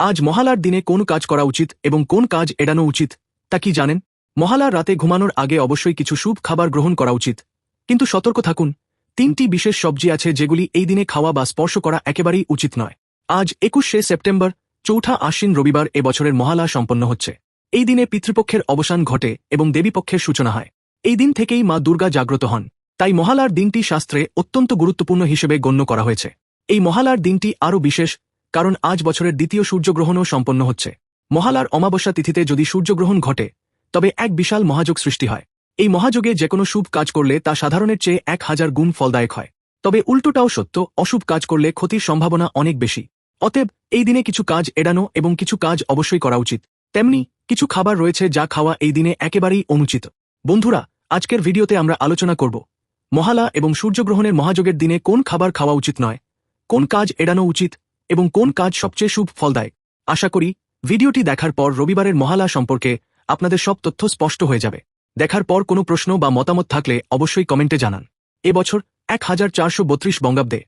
আজ মহালার দিনে কোন কাজ করা উচিত এবং কোন কাজ এড়ানো উচিত, তা কি জানেন? মহালার রাতে ঘুমানোর আগে অবশ্যই কিছু শুভ খাবার গ্রহণ করা উচিত। কিন্তু সতর্ক থাকুন, তিনটি বিশেষ সবজি আছে যেগুলি এই দিনে খাওয়া বা স্পর্শ করা একেবারেই উচিত নয়। আজ একুশে সেপ্টেম্বর, চৌঠা আশ্বিন রবিবার এ বছরের মহালা সম্পন্ন হচ্ছে। এই দিনে পিতৃপক্ষের অবসান ঘটে এবং দেবীপক্ষের সূচনা হয়। এই দিন থেকেই মা দুর্গা জাগ্রত হন। তাই মহালার দিনটি শাস্ত্রে অত্যন্ত গুরুত্বপূর্ণ হিসেবে গণ্য করা হয়েছে। এই মহালার দিনটি আরও বিশেষ কারণ আজ বছরের দ্বিতীয় সূর্যগ্রহণও সম্পন্ন হচ্ছে। মহালার অমাবস্যা তিথিতে যদি সূর্যগ্রহণ ঘটে, তবে এক বিশাল মহাযোগ সৃষ্টি হয়। এই মহাযোগে যে কোনো শুভ কাজ করলে তা সাধারণের চেয়ে এক হাজার গুণ ফলদায়ক হয়। তবে উল্টোটাও সত্য, অশুভ কাজ করলে ক্ষতির সম্ভাবনা অনেক বেশি। অতএব এই দিনে কিছু কাজ এড়ানো এবং কিছু কাজ অবশ্যই করা উচিত। তেমনি কিছু খাবার রয়েছে যা খাওয়া এই দিনে একেবারেই অনুচিত। বন্ধুরা, আজকের ভিডিওতে আমরা আলোচনা করব, মহালা এবং সূর্যগ্রহণের মহাযোগের দিনে কোন খাবার খাওয়া উচিত নয়, কোন কাজ এড়ানো উচিত এবং কোন কাজ সবচেয়ে শুভ ফল দেয় আশা করি ভিডিওটি দেখার পর রবিবারের মহালা সম্পর্কে আপনাদের সব তথ্য স্পষ্ট হয়ে যাবে। দেখার পর কোনো প্রশ্ন বা মতামত থাকলে অবশ্যই কমেন্টে জানান। এবছর এক হাজার চারশো বত্রিশ বঙ্গাব্দে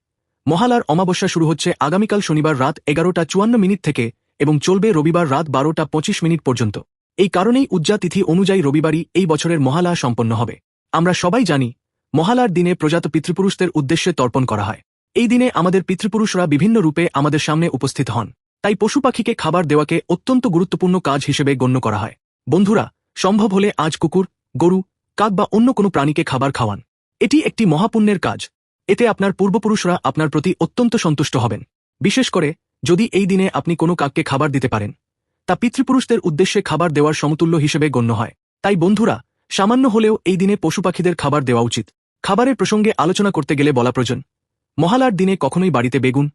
মহালার অমাবস্যা শুরু হচ্ছে আগামীকাল শনিবার রাত এগারোটা চুয়ান্ন মিনিট থেকে এবং চলবে রবিবার রাত বারোটা পঁচিশ মিনিট পর্যন্ত। এই কারণেই উজ্জা তিথি অনুযায়ী রবিবারই এই বছরের মহালা সম্পন্ন হবে। আমরা সবাই জানি মহালার দিনে প্রজাত পিতৃপুরুষদের উদ্দেশ্যে তর্পণ করা হয়। এই দিনে আমাদের পিতৃপুরুষরা বিভিন্ন রূপে আমাদের সামনে উপস্থিত হন। তাই পশু পাখিকে খাবার দেওয়াকে অত্যন্ত গুরুত্বপূর্ণ কাজ হিসেবে গণ্য করা হয়। বন্ধুরা, সম্ভব হলে আজ কুকুর, গরু, কাক বা অন্য কোনো প্রাণীকে খাবার খাওয়ান। এটি একটি মহাপুণ্যের কাজ। এতে আপনার পূর্বপুরুষরা আপনার প্রতি অত্যন্ত সন্তুষ্ট হবেন। বিশেষ করে, যদি এই দিনে আপনি কোনো কাককে খাবার দিতে পারেন, তা পিতৃপুরুষদের উদ্দেশ্যে খাবার দেওয়ার সমতুল্য হিসেবে গণ্য হয়। তাই বন্ধুরা, সামান্য হলেও এই দিনে পশু পাখিদের খাবার দেওয়া উচিত। খাবারের প্রসঙ্গে আলোচনা করতে গেলে বলা প্রয়োজন। মহালার দিনে কখনোই বাড়িতে বেগুন,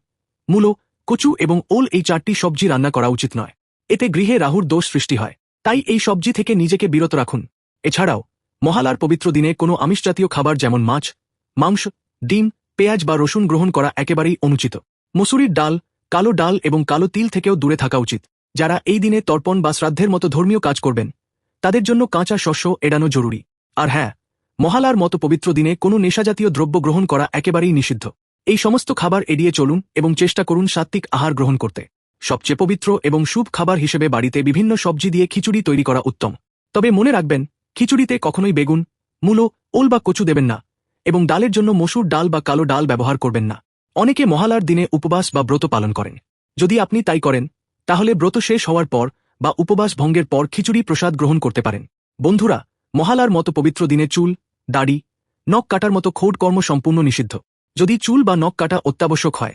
মূলো, কচু এবং ওল এই চারটি সবজি রান্না করা উচিত নয়। এতে গৃহে রাহুর দোষ সৃষ্টি হয়। তাই এই সবজি থেকে নিজেকে বিরত রাখুন। এছাড়াও, মহালার পবিত্র দিনে কোনো আমিষ জাতীয় খাবার যেমন মাছ, মাংস, ডিম, পেঁয়াজ বা রসুন গ্রহণ করা একেবারেই অনুচিত। মসুরির ডাল, কালো ডাল এবং কালো তিল থেকেও দূরে থাকা উচিত। যারা এই দিনে তর্পণ বা শ্রাদ্ধের মতো ধর্মীয় কাজ করবেন, তাদের জন্য কাঁচা শস্য এড়ানো জরুরি। আর হ্যাঁ মহালার মতো পবিত্র দিনে কোনো নেশাজাতীয় দ্রব্য গ্রহণ করা একেবারেই নিষিদ্ধ। এই সমস্ত খাবার এড়িয়ে চলুন এবং চেষ্টা করুন সাত্ত্বিক আহার গ্রহণ করতে। সবচেয়ে পবিত্র এবং শুভ খাবার হিসেবে বাড়িতে বিভিন্ন সবজি দিয়ে খিচুড়ি তৈরি করা উত্তম। তবে মনে রাখবেন, খিচুড়িতে কখনোই বেগুন, মূলো, ওল বা কচু দেবেন না এবং ডালের জন্য মসুর ডাল বা কালো ডাল ব্যবহার করবেন না। অনেকে মহালার দিনে উপবাস বা ব্রত পালন করেন। যদি আপনি তাই করেন, তাহলে ব্রত শেষ হওয়ার পর বা উপবাস ভঙ্গের পর খিচুড়ি প্রসাদ গ্রহণ করতে পারেন। বন্ধুরা, মহালার মতো পবিত্র দিনে চুল, দাড়ি, নখ কাটার মতো খোড কর্ম সম্পূর্ণ নিষিদ্ধ। যদি চুল বা নখ কাটা অত্যাবশ্যক হয়,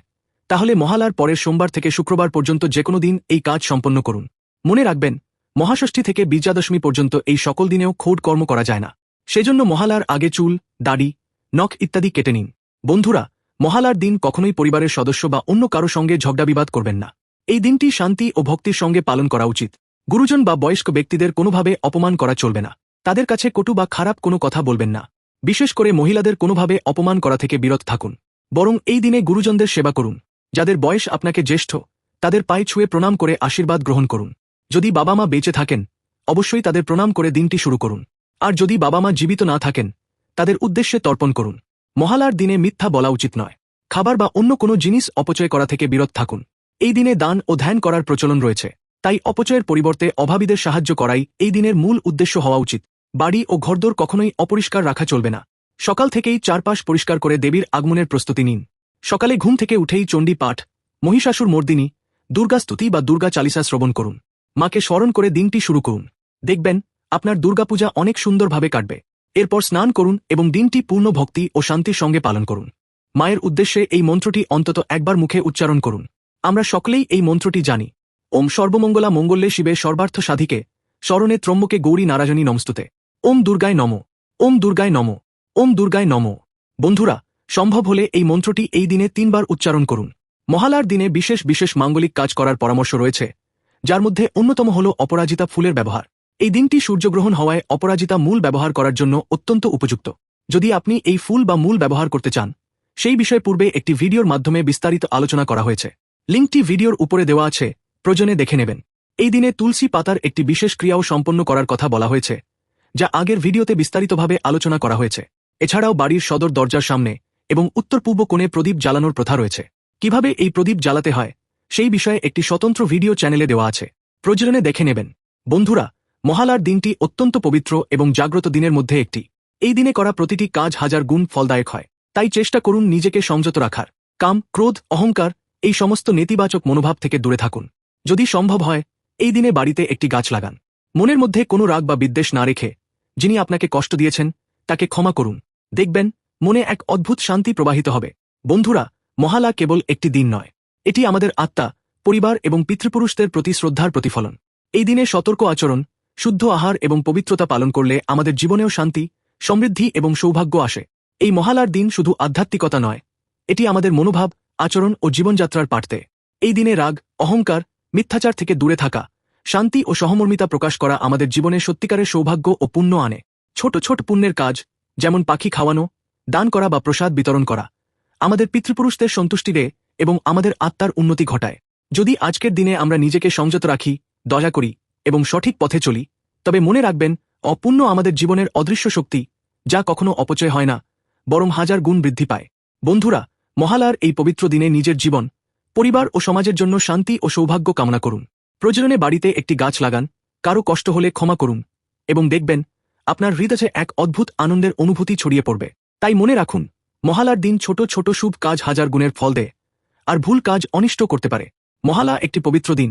তাহলে মহালার পরের সোমবার থেকে শুক্রবার পর্যন্ত যে কোনো দিন এই কাজ সম্পন্ন করুন। মনে রাখবেন, মহাষষ্ঠী থেকে বিজয়াদশমী পর্যন্ত এই সকল দিনেও খোড কর্ম করা যায় না। সেজন্য মহালার আগে চুল, দাড়ি, নখ ইত্যাদি কেটে নিন। বন্ধুরা মহালার দিন কখনোই পরিবারের সদস্য বা অন্য কারও সঙ্গে ঝগড়াবিবাদ করবেন না। এই দিনটি শান্তি ও ভক্তির সঙ্গে পালন করা উচিত। গুরুজন বা বয়স্ক ব্যক্তিদের কোনোভাবে অপমান করা চলবে না। তাদের কাছে কটু বা খারাপ কোনো কথা বলবেন না। বিশেষ করে মহিলাদের কোনোভাবে অপমান করা থেকে বিরত থাকুন। বরং এই দিনে গুরুজনদের সেবা করুন। যাদের বয়স আপনাকে জ্যেষ্ঠ, তাদের পায়ে ছুঁয়ে প্রণাম করে আশীর্বাদ গ্রহণ করুন। যদি বাবা মা বেঁচে থাকেন, অবশ্যই তাদের প্রণাম করে দিনটি শুরু করুন। আর যদি বাবা মা জীবিত না থাকেন, তাদের উদ্দেশ্যে তর্পণ করুন। মহালার দিনে মিথ্যা বলা উচিত নয়। খাবার বা অন্য কোনো জিনিস অপচয় করা থেকে বিরত থাকুন। এই দিনে দান ও ধ্যান করার প্রচলন রয়েছে। তাই অপচয়ের পরিবর্তে অভাবীদের সাহায্য করাই এই দিনের মূল উদ্দেশ্য হওয়া উচিত। বাড়ি ও ঘরদোর কখনোই অপরিষ্কার রাখা চলবে না। সকাল থেকেই চারপাশ পরিষ্কার করে দেবীর আগমনের প্রস্তুতি নিন। সকালে ঘুম থেকে উঠেই চণ্ডী পাঠ, মহিষাসুর মর্দিনী দুর্গাস্তুতি বা দুর্গা চালিসা শ্রবণ করুন। মাকে স্মরণ করে দিনটি শুরু করুন। দেখবেন, আপনার দুর্গাপূজা অনেক সুন্দরভাবে কাটবে। এরপর স্নান করুন এবং দিনটি পূর্ণ ভক্তি ও শান্তির সঙ্গে পালন করুন। মায়ের উদ্দেশ্যে এই মন্ত্রটি অন্তত একবার মুখে উচ্চারণ করুন। আমরা সকলেই এই মন্ত্রটি জানি। ওম সর্বমঙ্গলা মঙ্গলে শিবে সর্বার্থ সাধিকে, স্মরণে ত্রম্বকে গৌরী নারাজনী নমস্তুতে। ওম দুর্গায় নম, ওম দুর্গায় নম, ওম দুর্গায় নম। বন্ধুরা, সম্ভব হলে এই মন্ত্রটি এই দিনে তিনবার উচ্চারণ করুন। মহালার দিনে বিশেষ বিশেষ মাঙ্গলিক কাজ করার পরামর্শ রয়েছে, যার মধ্যে অন্যতম হল অপরাজিতা ফুলের ব্যবহার। এই দিনটি সূর্যগ্রহণ হওয়ায় অপরাজিতা মূল ব্যবহার করার জন্য অত্যন্ত উপযুক্ত। যদি আপনি এই ফুল বা মূল ব্যবহার করতে চান, সেই বিষয়ে পূর্বে একটি ভিডিওর মাধ্যমে বিস্তারিত আলোচনা করা হয়েছে। লিঙ্কটি ভিডিওর উপরে দেওয়া আছে, প্রয়োজনে দেখে নেবেন। এই দিনে তুলসী পাতার একটি বিশেষ ক্রিয়াও সম্পন্ন করার কথা বলা হয়েছে যা আগের ভিডিওতে বিস্তারিতভাবে আলোচনা করা হয়েছে। এছাড়াও বাড়ির সদর দরজার সামনে এবং উত্তর পূর্ব কোণে প্রদীপ জ্বালানোর প্রথা রয়েছে। কীভাবে এই প্রদীপ জ্বালাতে হয়, সেই বিষয়ে একটি স্বতন্ত্র ভিডিও চ্যানেলে দেওয়া আছে। প্রয়োজনে দেখে নেবেন। বন্ধুরা, মহালার দিনটি অত্যন্ত পবিত্র এবং জাগ্রত দিনের মধ্যে একটি। এই দিনে করা প্রতিটি কাজ হাজার গুণ ফলদায়ক হয়। তাই চেষ্টা করুন নিজেকে সংযত রাখার। কাম, ক্রোধ, অহংকার এই সমস্ত নেতিবাচক মনোভাব থেকে দূরে থাকুন। যদি সম্ভব হয়, এই দিনে বাড়িতে একটি গাছ লাগান। মনের মধ্যে কোনো রাগ বা বিদ্বেষ না রেখে যিনি আপনাকে কষ্ট দিয়েছেন, তাকে ক্ষমা করুন। দেখবেন, মনে এক অদ্ভুত শান্তি প্রবাহিত হবে। বন্ধুরা, মহালা কেবল একটি দিন নয়। এটি আমাদের আত্মা, পরিবার এবং পিতৃপুরুষদের প্রতি শ্রদ্ধার প্রতিফলন। এই দিনে সতর্ক আচরণ, শুদ্ধ আহার এবং পবিত্রতা পালন করলে আমাদের জীবনেও শান্তি, সমৃদ্ধি এবং সৌভাগ্য আসে। এই মহালার দিন শুধু আধ্যাত্মিকতা নয়, এটি আমাদের মনোভাব, আচরণ ও জীবনযাত্রার পাঠতে এই দিনে রাগ, অহংকার, মিথ্যাচার থেকে দূরে থাকা শান্তি ও সহমর্মিতা প্রকাশ করা আমাদের জীবনে সত্যিকারের সৌভাগ্য ও পুণ্য আনে। ছোট ছোট পুণ্যের কাজ, যেমন পাখি খাওয়ানো, দান করা বা প্রসাদ বিতরণ করা, আমাদের পিতৃপুরুষদের সন্তুষ্টি দেয় এবং আমাদের আত্মার উন্নতি ঘটায়। যদি আজকের দিনে আমরা নিজেকে সংযত রাখি, দয়া করি এবং সঠিক পথে চলি, তবে মনে রাখবেন, অপুণ্য আমাদের জীবনের অদৃশ্য শক্তি, যা কখনো অপচয় হয় না, বরং হাজার গুণ বৃদ্ধি পায়। বন্ধুরা, মহালার এই পবিত্র দিনে নিজের জীবন, পরিবার ও সমাজের জন্য শান্তি ও সৌভাগ্য কামনা করুন। প্রয়োজনে বাড়িতে একটি গাছ লাগান, কারও কষ্ট হলে ক্ষমা করুন, এবং দেখবেন, আপনার হৃদয়ে এক অদ্ভুত আনন্দের অনুভূতি ছড়িয়ে পড়বে। তাই মনে রাখুন, মহালার দিন ছোট ছোট শুভ কাজ হাজার গুণের ফল দেয়, আর ভুল কাজ অনিষ্ট করতে পারে। মহালা একটি পবিত্র দিন,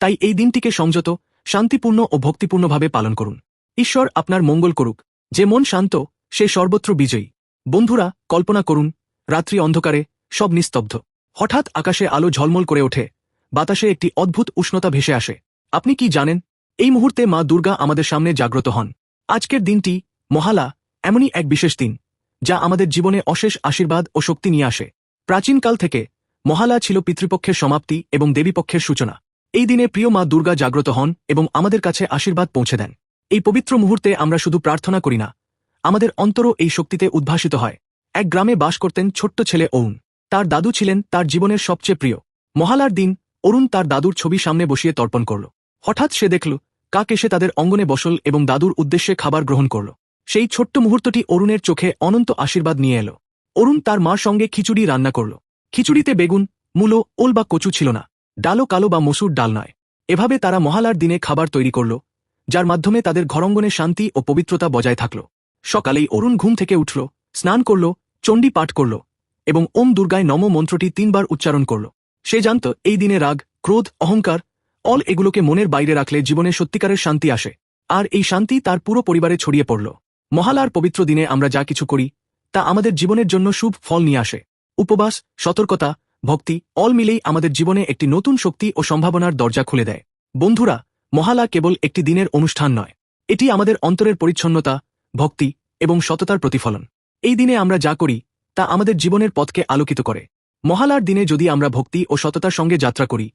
তাই এই দিনটিকে সংযত, শান্তিপূর্ণ ও ভক্তিপূর্ণভাবে পালন করুন। ঈশ্বর আপনার মঙ্গল করুক, যে মন শান্ত, সে সর্বত্র বিজয়ী। বন্ধুরা, কল্পনা করুন, রাত্রি অন্ধকারে সব নিস্তব্ধ। হঠাৎ আকাশে আলো ঝলমল করে ওঠে বাতাসে একটি অদ্ভুত উষ্ণতা ভেসে আসে। আপনি কি জানেন? এই মুহূর্তে মা দুর্গা আমাদের সামনে জাগ্রত হন। আজকের দিনটি মহালা এমনই এক বিশেষ দিন, যা আমাদের জীবনে অশেষ আশীর্বাদ ও শক্তি নিয়ে আসে। প্রাচীনকাল থেকে মহালা ছিল পিতৃপক্ষের সমাপ্তি এবং দেবীপক্ষের সূচনা। এই দিনে প্রিয় মা দুর্গা জাগ্রত হন এবং আমাদের কাছে আশীর্বাদ পৌঁছে দেন। এই পবিত্র মুহূর্তে আমরা শুধু প্রার্থনা করি না, আমাদের অন্তরও এই শক্তিতে উদ্ভাসিত হয়। এক গ্রামে বাস করতেন ছোট্ট ছেলে অরুণ। তার দাদু ছিলেন তার জীবনের সবচেয়ে প্রিয়। মহালার দিন অরুণ তার দাদুর ছবি সামনে বসিয়ে তর্পণ করল। হঠাৎ সে দেখল, কাক এসে তাদের অঙ্গনে বসল এবং দাদুর উদ্দেশ্যে খাবার গ্রহণ করল। সেই ছোট্ট মুহূর্তটি অরুণের চোখে অনন্ত আশীর্বাদ নিয়ে এলো। অরুণ তার মার সঙ্গে খিচুড়ি রান্না করল। খিচুড়িতে বেগুন, মূলো, ওল বা কচু ছিল না ডালো কালো বা মসুর ডাল নয়। এভাবে তারা মহালার দিনে খাবার তৈরি করল, যার মাধ্যমে তাদের ঘরঙ্গনে শান্তি ও পবিত্রতা বজায় থাকল। সকালেই অরুণ ঘুম থেকে উঠল, স্নান করল, চণ্ডী পাঠ করল এবং ওম দুর্গায় নম মন্ত্রটি তিনবার উচ্চারণ করল। সে জানত, এই দিনে রাগ, ক্রোধ, অহংকার, অল এগুলোকে মনের বাইরে রাখলে জীবনে সত্যিকারের শান্তি আসে। আর এই শান্তি তার পুরো পরিবারে ছড়িয়ে পড়ল। মহালার পবিত্র দিনে আমরা যা কিছু করি, তা আমাদের জীবনের জন্য শুভ ফল নিয়ে আসে। উপবাস, সতর্কতা, ভক্তি, অল মিলেই আমাদের জীবনে একটি নতুন শক্তি ও সম্ভাবনার দরজা খুলে দেয়। বন্ধুরা, মহালা কেবল একটি দিনের অনুষ্ঠান নয়। এটি আমাদের অন্তরের পরিচ্ছন্নতা, ভক্তি এবং সততার প্রতিফলন। এই দিনে আমরা যা করি, তা আমাদের জীবনের পথকে আলোকিত করে। মহালার দিনে যদি আমরা ভক্তি ও সততার সঙ্গে যাত্রা করি,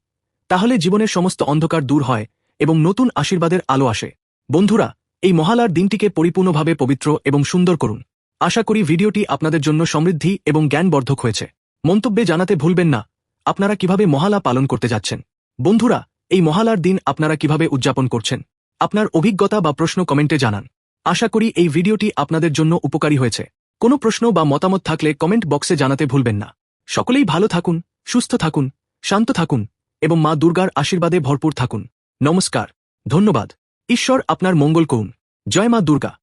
তাহলে জীবনের সমস্ত অন্ধকার দূর হয় এবং নতুন আশীর্বাদের আলো আসে। বন্ধুরা, এই মহালার দিনটিকে পরিপূর্ণভাবে পবিত্র এবং সুন্দর করুন। আশা করি ভিডিওটি আপনাদের জন্য সমৃদ্ধি এবং জ্ঞানবর্ধক হয়েছে। মন্তব্যে জানাতে ভুলবেন না, আপনারা কীভাবে মহালা পালন করতে যাচ্ছেন? বন্ধুরা, এই মহালার দিন আপনারা কীভাবে উদযাপন করছেন? আপনার অভিজ্ঞতা বা প্রশ্ন কমেন্টে জানান। আশা করি এই ভিডিওটি আপনাদের জন্য উপকারী হয়েছে। কোনো প্রশ্ন বা মতামত থাকলে কমেন্ট বক্সে জানাতে ভুলবেন না। সকলেই ভালো থাকুন, সুস্থ থাকুন, শান্ত থাকুন এবং মা দুর্গার আশীর্বাদে ভরপুর থাকুন। নমস্কার, ধন্যবাদ। ঈশ্বর আপনার মঙ্গল করুন। জয় মা দুর্গা।